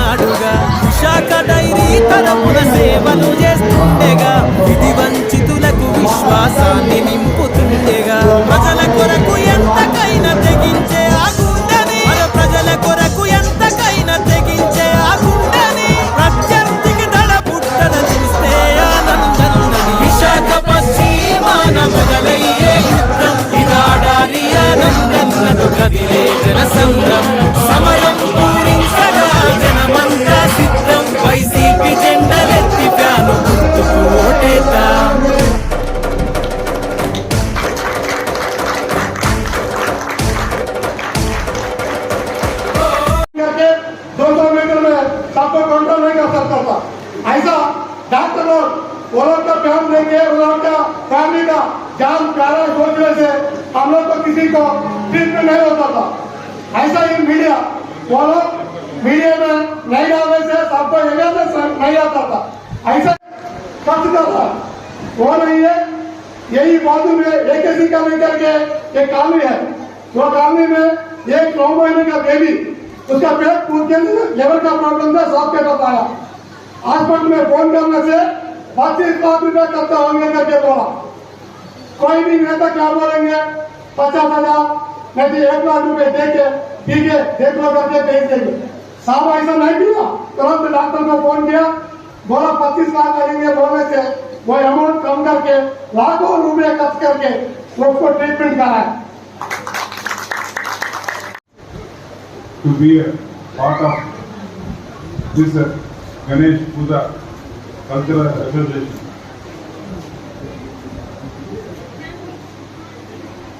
నాడుగా. Visakha dairy తరపున సేవలు చేస్తుండేగా. ఇది వంచితులకు విశ్వాసాన్ని నింపుతుండేగా. ప్రజల కొరకు ఎంతకైనా తెగించే सबको कंट्रोल नहीं कर सकता था। ऐसा डॉक्टर लोग वो का प्यार देंगे वो का फैमिली का जान प्यारा सोचने से हम लोग को किसी को ट्रीटमेंट नहीं होता था। ऐसा ही मीडिया वो लोग मीडिया में नहीं डालने से सबको अवेयरनेस नहीं आता था। ऐसा करता था। वो नहीं है, यही बाजू में एक ऐसी का लेकर के एक कॉलोनी है। वो कॉलोनी में एक नौ महीने का बेबी उसका पेट फूट के लेवर का प्रॉब्लम था सब के बताया हॉस्पिटल में फ़ोन करने से पच्चीस लाख रुपए खर्चा होंगे करके बोला। कोई भी नेता क्या बोलेंगे? पचास हज़ार, नहीं तो एक लाख रुपए दे के ठीक है, देख लो करके भेज देंगे। साहब ऐसा नहीं किया। तुरंत डॉक्टर को फ़ोन किया, बोला पच्चीस लाख लगेंगे बोलने से। वो अमाउंट कम करके, लाखों रुपए खर्च करके उसको ट्रीटमेंट कराया। To be a part of this uh, Ganesh Puja cultural association.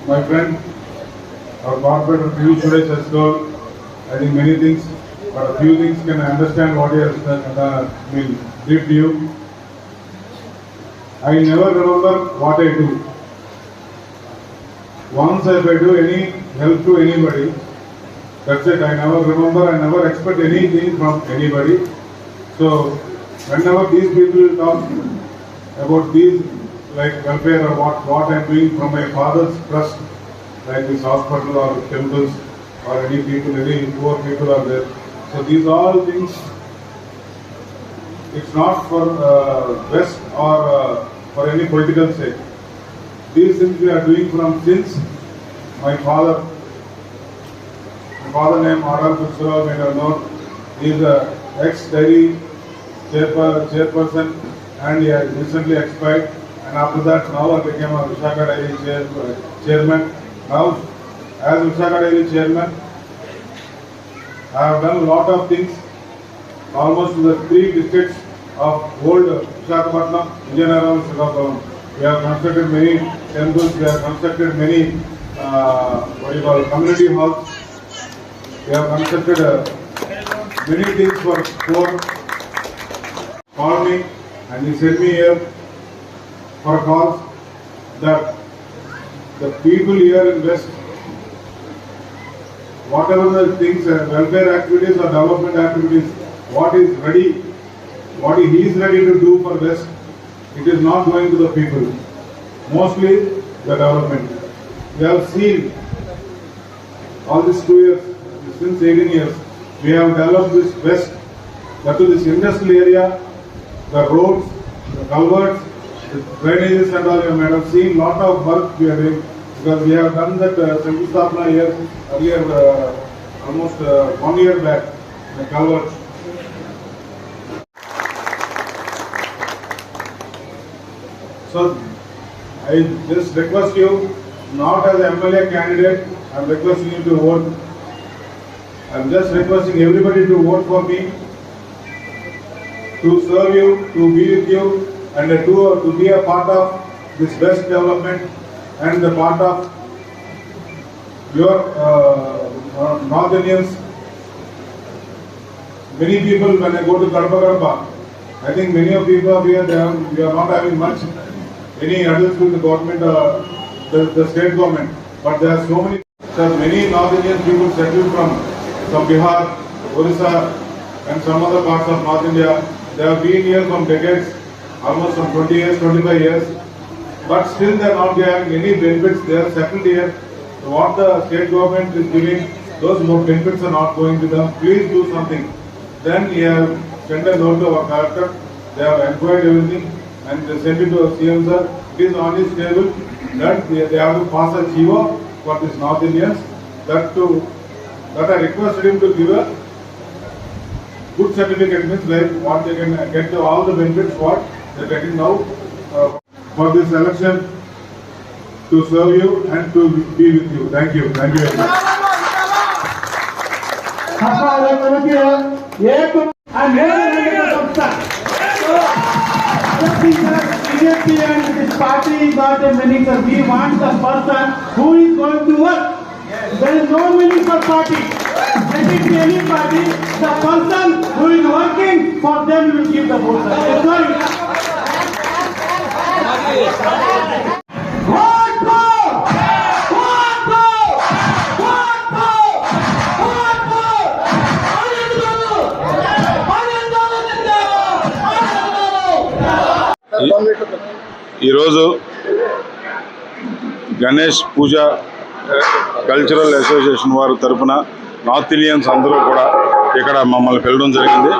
My friend, our corporate Piyush Suresh has told, I think many things, but a few things can understand what he has uh, will brief to you. I never remember what I do. Once if I do any help to anybody, that's it. I never remember, I never expect anything from anybody. So, whenever these people talk about these, like welfare or what, what I'm doing from my father's trust, like this hospital or temples or any people, any poor people are there. So these all things, it's not for uh, West or uh, for any political sake. These things we are doing from since my father father name R.R. Kutsura, may have known, he is a ex-dairy chairperson and he has recently expired. And after that, now I became a Vishaka Dairy chair, chairman. Now, as Vishaka Dairy chairman, I have done a lot of things, almost to the three districts of old Visakhapatnam, Vijayanagar, Srikakulam. We have constructed many temples, we have constructed many, uh, what do you call, community halls. We have constructed uh, many things for. Call me and he sent me here for a cause that the people here in West, whatever the things, uh, welfare activities or development activities, what is ready, what he is ready to do for West, it is not going to the people. Mostly the development. We have seen all these two years, since 18 years, we have developed this west, that to this industrial area, the roads, the culverts, the drainages and all, you might have seen lot of work we are doing, because we have done that uh, Shankustapana here, earlier, uh, almost uh, one year back, the culvert. So, I just request you, not as MLA candidate, I am requesting you to vote. I am just requesting everybody to vote for me, to serve you, to be with you, and to, to be a part of this best development and the part of your uh, uh, North Indians. Many people, when I go to Kadapa, I think many of people here, they are, we are not having much, any adults with the government, uh, the, the state government, but there are so many, are many North Indian people settled from, from Bihar, Orissa, and some other parts of North India. They have been here from decades, almost from 20 years, 25 years, but still they are not getting any benefits. They are settled here. What the state government is giving, those more benefits are not going to them. Please do something. Then he have sent a note to our collector, they have inquired everything and they sent it to our CM sir. It is on his table that they, have to pass a GO for this North Indians. That to, that I requested him to give a good certificate, means like what they can get the, all the benefits what they are getting now uh, for this election to serve you and to be with you. Thank you. Thank you very much. And BJP and this party got a minister. We want the person who is going to work. There is no minister party. Let it be any party. The person who is working for them will give the vote. Sorry. Vote for! Vote for! Vote for! Vote for! Anand Babu! Anand Babu జిందాబాద్! ఆనంద్ బాబు! ఈరోజు గణేష్ పూజ cultural association వారి తరపున north Indians అందరూ కూడా ఇక్కడ మమ్మల్ని పిలవడం జరిగింది.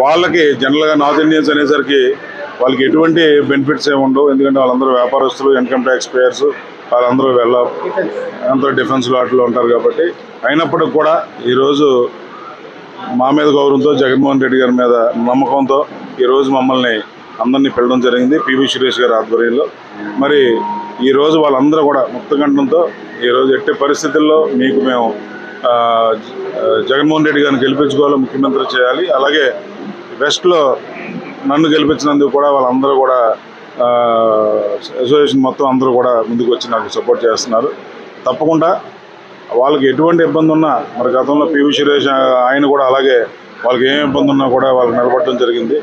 వాళ్ళకి జనరల్గా నార్త్ ఇండియన్స్ అనేసరికి వాళ్ళకి ఎటువంటి బెనిఫిట్స్ ఏమి ఉండవు. ఎందుకంటే వాళ్ళందరూ వ్యాపారస్తులు ఇన్కమ్ ట్యాక్స్ పేయర్స్ వాళ్ళందరూ వెళ్ళ అందరూ డిఫెన్స్లో అట్లా ఉంటారు కాబట్టి. అయినప్పటికి కూడా ఈరోజు మా మీద గౌరవంతో జగన్మోహన్ రెడ్డి గారి మీద నమ్మకంతో ఈరోజు మమ్మల్ని అందరినీ పిలవడం జరిగింది. పివి సురేష్ గారి ఆధ్వర్యంలో. మరి ఈరోజు వాళ్ళందరూ కూడా ముక్తగంఠంతో ఈరోజు ఎట్టి పరిస్థితుల్లో మీకు మేము జగన్మోహన్ రెడ్డి గారిని గెలిపించుకోవాలి ముఖ్యమంత్రి చేయాలి. అలాగే వెస్ట్లో నన్ను గెలిపించినందుకు కూడా వాళ్ళందరూ కూడా అసోసియేషన్ మొత్తం అందరూ కూడా ముందుకు వచ్చి నాకు సపోర్ట్ చేస్తున్నారు. తప్పకుండా వాళ్ళకి ఎటువంటి ఇబ్బంది ఉన్నా మరి గతంలో పివి సురేష్ ఆయన కూడా అలాగే వాళ్ళకి ఏం ఇబ్బంది ఉన్నా కూడా వాళ్ళకి నిలబడటం జరిగింది.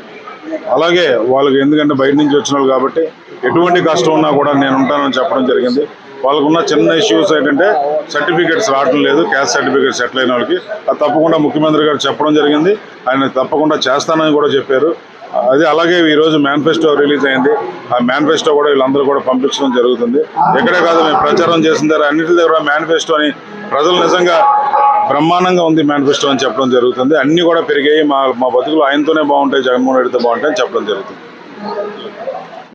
అలాగే వాళ్ళకి ఎందుకంటే బయట నుంచి వచ్చిన కాబట్టి ఎటువంటి కష్టం ఉన్నా కూడా నేను ఉంటానని చెప్పడం జరిగింది. వాళ్ళకున్న చిన్న ఇష్యూస్ ఏంటంటే సర్టిఫికేట్స్ రావడం లేదు క్యాస్ట్ సర్టిఫికేట్ సెటిల్ అయిన వాళ్ళకి. అది తప్పకుండా ముఖ్యమంత్రి గారు చెప్పడం జరిగింది. ఆయన తప్పకుండా చేస్తానని కూడా చెప్పారు. అది అలాగే ఈ రోజు మేనిఫెస్టో రిలీజ్ అయింది. ఆ మేనిఫెస్టో కూడా వీళ్ళందరూ కూడా పంపించడం జరుగుతుంది. ఎక్కడే కాదు మేము ప్రచారం చేసిన దగ్గర అన్నింటి దగ్గర మేనిఫెస్టో అని ప్రజలు నిజంగా బ్రహ్మాండంగా ఉంది మేనిఫెస్టో అని చెప్పడం జరుగుతుంది. అన్నీ కూడా పెరిగాయి. మా మా బతుకులు ఆయనతోనే బాగుంటాయి జగన్మోహన్ రెడ్డితో బాగుంటాయి అని చెప్పడం జరుగుతుంది.